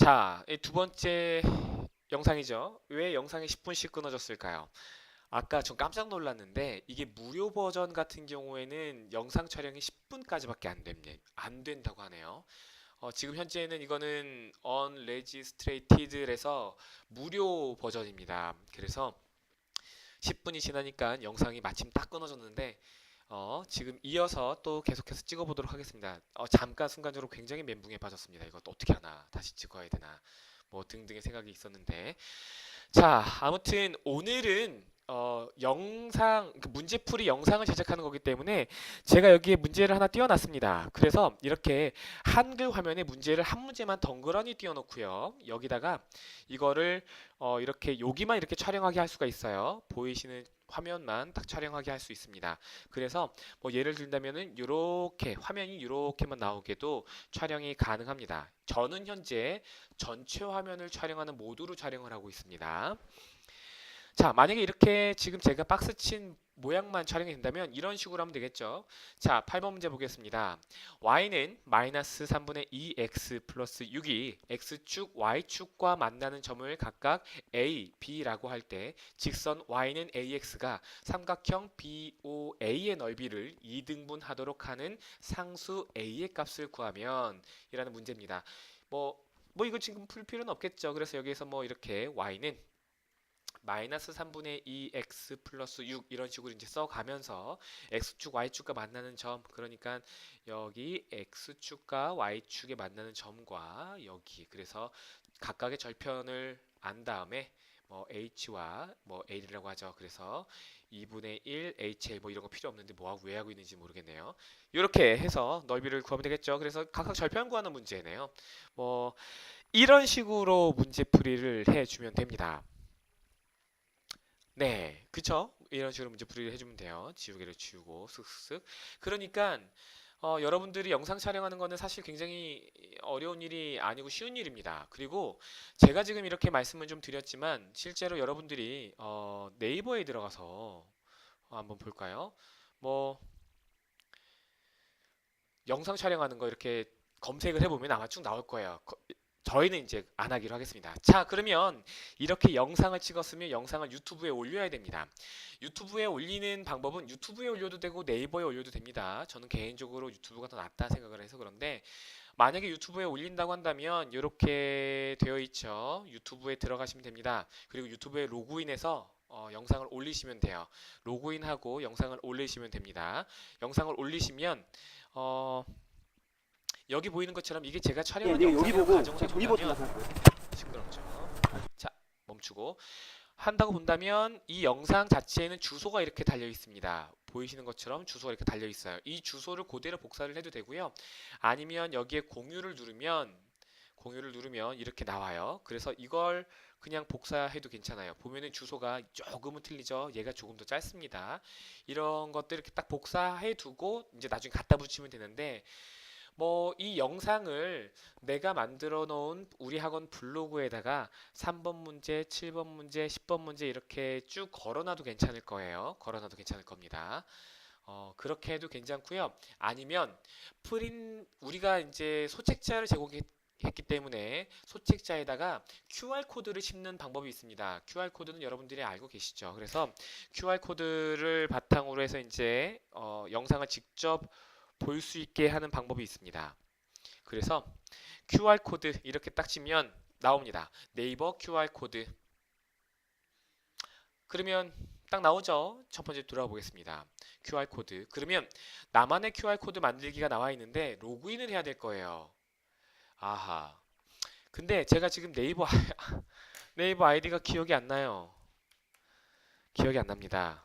자, 이두 번째 영상이죠. 왜 영상이 10분씩 끊어졌을까요? 아까 전 깜짝 놀랐는데 이게 무료 버전 같은 경우에는 영상 촬영이 10분까지밖에 안 됩니다. 안 된다고 하네요. 어, 지금 현재는 이거는 unregistrated에서 무료 버전입니다. 그래서 10분이 지나니까 영상이 마침 딱 끊어졌는데 어, 지금 이어서 또 계속해서 찍어보도록 하겠습니다. 어, 잠깐 순간적으로 굉장히 멘붕에 빠졌습니다. 이거 또 어떻게 하나 다시 찍어야 되나 뭐 등등의 생각이 있었는데 자 아무튼 오늘은 어, 영상 그 문제풀이 영상을 제작하는 거기 때문에 제가 여기에 문제를 하나 띄워놨습니다. 그래서 이렇게 한글 화면에 문제를 한 문제만 덩그러니 띄워놓고요. 여기다가 이거를 어, 이렇게 여기만 이렇게 촬영하게 할 수가 있어요. 보이시는 화면만 딱 촬영하게 할 수 있습니다. 그래서 뭐 예를 들자면은 이렇게 화면이 이렇게만 나오게도 촬영이 가능합니다. 저는 현재 전체 화면을 촬영하는 모드로 촬영을 하고 있습니다. 자, 만약에 이렇게 지금 제가 박스 친 모양만 촬영이 된다면 이런 식으로 하면 되겠죠. 자, 8번 문제 보겠습니다. y는 마이너스 3분의 2x 플러스 6이 x축, y축과 만나는 점을 각각 a, b라고 할 때 직선 y는 ax가 삼각형 BOA의 넓이를 2등분 하도록 하는 상수 a의 값을 구하면 이라는 문제입니다. 뭐, 뭐 이거 지금 풀 필요는 없겠죠. 그래서 여기에서 뭐 이렇게 y는 마이너스 3분의 2x 플러스 6 이런 식으로 이제 써가면서 x축, y축과 만나는 점 그러니까 여기 x축과 y축에 만나는 점과 여기 그래서 각각의 절편을 안 다음에 뭐 h와 뭐 a라고 하죠. 그래서 2분의 1 hL 뭐 이런 거 필요 없는데 뭐하고 왜 하고 있는지 모르겠네요. 이렇게 해서 넓이를 구하면 되겠죠. 그래서 각각 절편 구하는 문제네요. 뭐 이런 식으로 문제풀이를 해주면 됩니다. 네, 그쵸? 이런 식으로 문제 풀이를 해주면 돼요. 지우개를 지우고 쓱쓱쓱. 그러니까 어, 여러분들이 영상 촬영하는 거는 사실 굉장히 어려운 일이 아니고 쉬운 일입니다. 그리고 제가 지금 이렇게 말씀을 좀 드렸지만 실제로 여러분들이 어, 네이버에 들어가서 어, 한번 볼까요? 뭐 영상 촬영하는 거 이렇게 검색을 해보면 아마 쭉 나올 거예요. 거- 저희는 이제 안 하기로 하겠습니다. 자, 그러면 이렇게 영상을 찍었으면 영상을 유튜브에 올려야 됩니다. 유튜브에 올리는 방법은 유튜브에 올려도 되고 네이버에 올려도 됩니다. 저는 개인적으로 유튜브가 더 낫다 생각을 해서 그런데 만약에 유튜브에 올린다고 한다면 이렇게 되어 있죠. 유튜브에 들어가시면 됩니다. 그리고 유튜브에 로그인해서 어, 영상을 올리시면 돼요. 로그인하고 영상을 올리시면 됩니다. 영상을 올리시면 어, 여기 보이는 것처럼 이게 제가 예, 촬영한 네, 여기 영상이라고 보고 버튼 해본다면 나서 시끄럽죠. 자, 멈추고 한다고 본다면 이 영상 자체에는 주소가 이렇게 달려 있습니다. 보이시는 것처럼 주소가 이렇게 달려 있어요. 이 주소를 그대로 복사를 해도 되고요. 아니면 여기에 공유를 누르면 공유를 누르면 이렇게 나와요. 그래서 이걸 그냥 복사해도 괜찮아요. 보면은 주소가 조금은 틀리죠. 얘가 조금 더 짧습니다. 이런 것들 이렇게 딱 복사해 두고 이제 나중에 갖다 붙이면 되는데 뭐 이 영상을 내가 만들어 놓은 우리 학원 블로그에다가 3번 문제, 7번 문제, 10번 문제 이렇게 쭉 걸어놔도 괜찮을 거예요. 걸어놔도 괜찮을 겁니다. 어, 그렇게 해도 괜찮고요. 아니면 프린 우리가 이제 소책자를 제공했기 때문에 소책자에다가 QR 코드를 씹는 방법이 있습니다. QR 코드는 여러분들이 알고 계시죠. 그래서 QR 코드를 바탕으로 해서 이제 어, 영상을 직접 볼 수 있게 하는 방법이 있습니다. 그래서 QR 코드 이렇게 딱 치면 나옵니다. 네이버 QR 코드. 그러면 딱 나오죠. 첫 번째 들어가 보겠습니다. QR 코드. 그러면 나만의 QR 코드 만들기가 나와 있는데 로그인을 해야 될 거예요. 아하. 근데 제가 지금 네이버 네이버 아이디가 기억이 안 나요. 기억이 안 납니다.